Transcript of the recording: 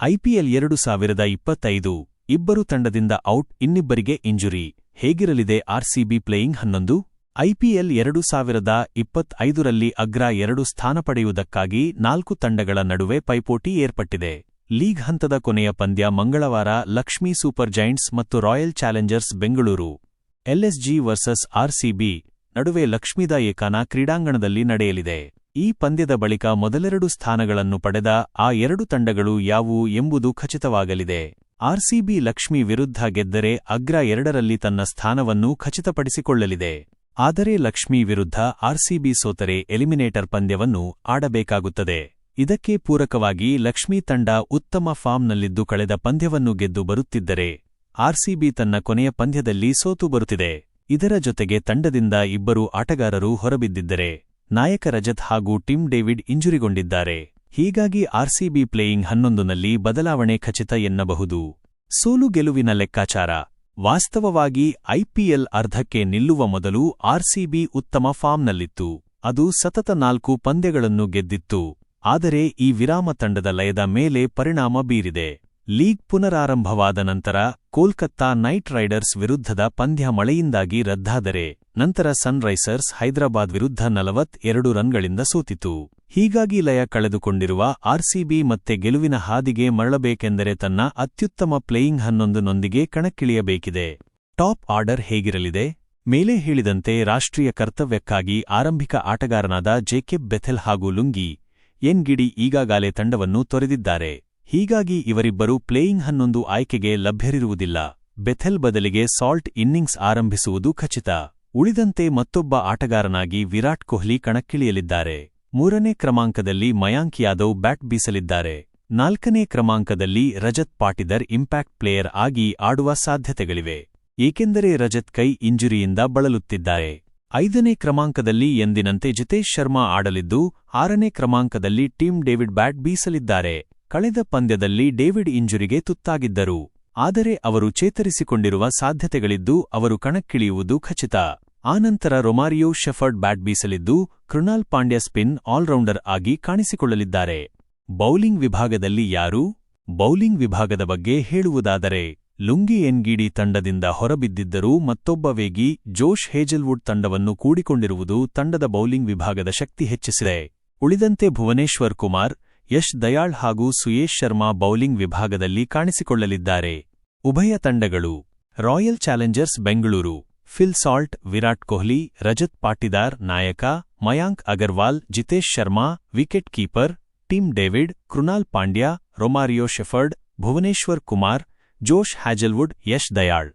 IPL ಎರಡು ಸಾವಿರದ ಇಪ್ಪತ್ತೈದು ಇಬ್ಬರು ತಂಡದಿಂದ ಔಟ್, ಇನ್ನಿಬ್ಬರಿಗೆ ಇಂಜುರಿ. ಹೇಗಿರಲಿದೆ ಆರ್ಸಿಬಿ ಪ್ಲೇಯಿಂಗ್ ಹನ್ನೊಂದು? ಐಪಿಎಲ್ ಎರಡು ಸಾವಿರದ ಇಪ್ಪತ್ತೈದರಲ್ಲಿ ಅಗ್ರ ಎರಡು ಸ್ಥಾನ ಪಡೆಯುವುದಕ್ಕಾಗಿ ನಾಲ್ಕು ತಂಡಗಳ ನಡುವೆ ಪೈಪೋಟಿ ಏರ್ಪಟ್ಟಿದೆ. ಲೀಗ್ ಹಂತದ ಕೊನೆಯ ಪಂದ್ಯ ಮಂಗಳವಾರ ಲಕ್ಷ್ಮೀ ಸೂಪರ್ ಜೈಂಟ್ಸ್ ಮತ್ತು royal challengers Bengaluru. LSG versus RCB ನಡುವೆ ಲಕ್ಷ್ಮೀದ ಏಕಾನ ಕ್ರೀಡಾಂಗಣದಲ್ಲಿ ನಡೆಯಲಿದೆ. ಈ ಪಂದ್ಯದ ಬಳಿಕ ಮೊದಲೆರಡು ಸ್ಥಾನಗಳನ್ನು ಪಡೆದ ಆ ಎರಡು ತಂಡಗಳು ಯಾವುವು ಎಂಬುದು ಖಚಿತವಾಗಲಿದೆ. ಆರ್ಸಿಬಿ ಲಕ್ಷ್ಮಿ ವಿರುದ್ಧ ಗೆದ್ದರೆ ಅಗ್ರ ಎರಡರಲ್ಲಿ ತನ್ನ ಸ್ಥಾನವನ್ನು ಖಚಿತಪಡಿಸಿಕೊಳ್ಳಲಿದೆ. ಆದರೆ ಲಕ್ಷ್ಮಿ ವಿರುದ್ಧ ಆರ್ಸಿಬಿ ಸೋತರೆ ಎಲಿಮಿನೇಟರ್ ಪಂದ್ಯವನ್ನು ಆಡಬೇಕಾಗುತ್ತದೆ. ಇದಕ್ಕೆ ಪೂರಕವಾಗಿ ಲಕ್ಷ್ಮಿ ತಂಡ ಉತ್ತಮ ಫಾರ್ಮ್ನಲ್ಲಿದ್ದು ಕಳೆದ ಪಂದ್ಯವನ್ನು ಗೆದ್ದು ಬರುತ್ತಿದ್ದರೆ ಆರ್ಸಿಬಿ ತನ್ನ ಕೊನೆಯ ಪಂದ್ಯದಲ್ಲಿ ಸೋತು ಬರುತ್ತಿದೆ. ಇದರ ಜೊತೆಗೆ ತಂಡದಿಂದ ಇಬ್ಬರು ಆಟಗಾರರು ಹೊರಬಿದ್ದಿದ್ದರೆ ನಾಯಕ ರಜತ್ ಹಾಗೂ ಟಿಮ್ ಡೇವಿಡ್ ಇಂಜುರಿಗೊಂಡಿದ್ದಾರೆ. ಹೀಗಾಗಿ ಆರ್ಸಿಬಿ ಪ್ಲೇಯಿಂಗ್ ಹನ್ನೊಂದನಲ್ಲಿ ಬದಲಾವಣೆ ಖಚಿತ ಎನ್ನಬಹುದು. ಸೋಲು ಗೆಲುವಿನ ಲೆಕ್ಕಾಚಾರ. ವಾಸ್ತವವಾಗಿ ಐಪಿಎಲ್ ಅರ್ಧಕ್ಕೆ ನಿಲ್ಲುವ ಮೊದಲು ಆರ್ಸಿಬಿ ಉತ್ತಮ ಫಾರ್ಮ್ನಲ್ಲಿತ್ತು. ಅದು ಸತತ ನಾಲ್ಕು ಪಂದ್ಯಗಳನ್ನು ಗೆದ್ದಿತ್ತು. ಆದರೆ ಈ ವಿರಾಮ ತಂಡದ ಲಯದ ಮೇಲೆ ಪರಿಣಾಮ ಬೀರಿದೆ. ಲೀಗ್ ಪುನರಾರಂಭವಾದ ನಂತರ ಕೋಲ್ಕತ್ತಾ ನೈಟ್ ರೈಡರ್ಸ್ ವಿರುದ್ಧದ ಪಂದ್ಯ ಮಳೆಯಿಂದಾಗಿ ರದ್ದಾದರೆ ನಂತರ ಸನ್ರೈಸರ್ಸ್ ಹೈದರಾಬಾದ್ ವಿರುದ್ಧ ನಲವತ್ ಎರಡು ರನ್ಗಳಿಂದ ಸೋತಿತು. ಹೀಗಾಗಿ ಲಯ ಕಳೆದುಕೊಂಡಿರುವ ಆರ್ಸಿಬಿ ಮತ್ತೆ ಗೆಲುವಿನ ಹಾದಿಗೆ ಮರಳಬೇಕೆಂದರೆ ತನ್ನ ಅತ್ಯುತ್ತಮ ಪ್ಲೇಯಿಂಗ್ ಹನ್ನೊಂದನೊಂದಿಗೆ ಕಣಕ್ಕಿಳಿಯಬೇಕಿದೆ. ಟಾಪ್ ಆರ್ಡರ್ ಹೇಗಿರಲಿದೆ? ಮೇಲೆ ಹೇಳಿದಂತೆ ರಾಷ್ಟ್ರೀಯ ಕರ್ತವ್ಯಕ್ಕಾಗಿ ಆರಂಭಿಕ ಆಟಗಾರನಾದ ಜೇಕೆಬ್ ಬೆಥೆಲ್ ಹಾಗೂ ಲುಂಗಿ, ಎನ್ ಗಿಡಿ ಈಗಾಗಲೇ ತಂಡವನ್ನು ತೊರೆದಿದ್ದಾರೆ. ಹೀಗಾಗಿ ಇವರಿಬ್ಬರು ಪ್ಲೇಯಿಂಗ್ ಹನ್ನೊಂದು ಆಯ್ಕೆಗೆ ಲಭ್ಯರಿರುವುದಿಲ್ಲ. ಬೆಥೆಲ್ ಬದಲಿಗೆ ಸಾಲ್ಟ್ ಇನ್ನಿಂಗ್ಸ್ ಆರಂಭಿಸುವುದು ಖಚಿತ. ಉಳಿದಂತೆ ಮತ್ತೊಬ್ಬ ಆಟಗಾರನಾಗಿ ವಿರಾಟ್ ಕೊಹ್ಲಿ ಕಣಕ್ಕಿಳಿಯಲಿದ್ದಾರೆ. ಮೂರನೇ ಕ್ರಮಾಂಕದಲ್ಲಿ ಮಯಾಂಕ್ ಯಾದವ್ ಬ್ಯಾಟ್ ಬೀಸಲಿದ್ದಾರೆ. ನಾಲ್ಕನೇ ಕ್ರಮಾಂಕದಲ್ಲಿ ರಜತ್ ಪಾಟಿದರ್ ಇಂಪ್ಯಾಕ್ಟ್ ಪ್ಲೇಯರ್ ಆಗಿ ಆಡುವ ಸಾಧ್ಯತೆಗಳಿವೆ. ಏಕೆಂದರೆ ರಜತ್ ಕೈ ಇಂಜುರಿಯಿಂದ ಬಳಲುತ್ತಿದ್ದಾರೆ. ಐದನೇ ಕ್ರಮಾಂಕದಲ್ಲಿ ಎಂದಿನಂತೆ ಜಿತೇಶ್ ಶರ್ಮಾ ಆಡಲಿದ್ದು, ಆರನೇ ಕ್ರಮಾಂಕದಲ್ಲಿ ಟೀಮ್ ಡೇವಿಡ್ ಬ್ಯಾಟ್ ಬೀಸಲಿದ್ದಾರೆ. ಕಳೆದ ಪಂದ್ಯದಲ್ಲಿ ಡೇವಿಡ್ ಇಂಜುರಿಗೆ ತುತ್ತಾಗಿದ್ದರು. ಆದರೆ ಅವರು ಚೇತರಿಸಿಕೊಂಡಿರುವ ಸಾಧ್ಯತೆಗಳಿದ್ದು, ಅವರು ಕಣಕ್ಕಿಳಿಯುವುದು ಖಚಿತ. ಆನಂತರ ರೊಮಾರಿಯೋ ಶೆಫರ್ಡ್ ಬ್ಯಾಟ್ ಬೀಸಲಿದ್ದು ಕೃಣಾಲ್ ಪಾಂಡ್ಯ ಸ್ಪಿನ್ ಆಲ್ರೌಂಡರ್ ಆಗಿ ಕಾಣಿಸಿಕೊಳ್ಳಲಿದ್ದಾರೆ. ಬೌಲಿಂಗ್ ವಿಭಾಗದಲ್ಲಿ ಯಾರು? ಬೌಲಿಂಗ್ ವಿಭಾಗದ ಬಗ್ಗೆ ಹೇಳುವುದಾದರೆ, ಲುಂಗಿ ಎನ್ಗಿಡಿ ತಂಡದಿಂದ ಹೊರಬಿದ್ದಿದ್ದರೂ ಮತ್ತೊಬ್ಬ ವೇಗಿ ಜೋಶ್ ಹೇಜಲ್ವುಡ್ ತಂಡವನ್ನು ಕೂಡಿಕೊಂಡಿರುವುದು ತಂಡದ ಬೌಲಿಂಗ್ ವಿಭಾಗದ ಶಕ್ತಿ ಹೆಚ್ಚಿಸಿದೆ. ಉಳಿದಂತೆ ಭುವನೇಶ್ವರ್ ಕುಮಾರ್, ಯಶ್ ದಯಾಳ್ ಹಾಗೂ ಸುಯೇಶ್ ಶರ್ಮಾ ಬೌಲಿಂಗ್ ವಿಭಾಗದಲ್ಲಿ ಕಾಣಿಸಿಕೊಳ್ಳಲಿದ್ದಾರೆ. ಉಭಯ ತಂಡಗಳು royal challengers Bengaluru Phil Salt Virat Kohli Rajat Patidar ನಾಯಕ Mayank Agarwal Jitesh Sharma wicketkeeper Tim David Krunal Pandya Romario Shepherd Bhuvneshwar Kumar Josh Hazlewood Yash Dayal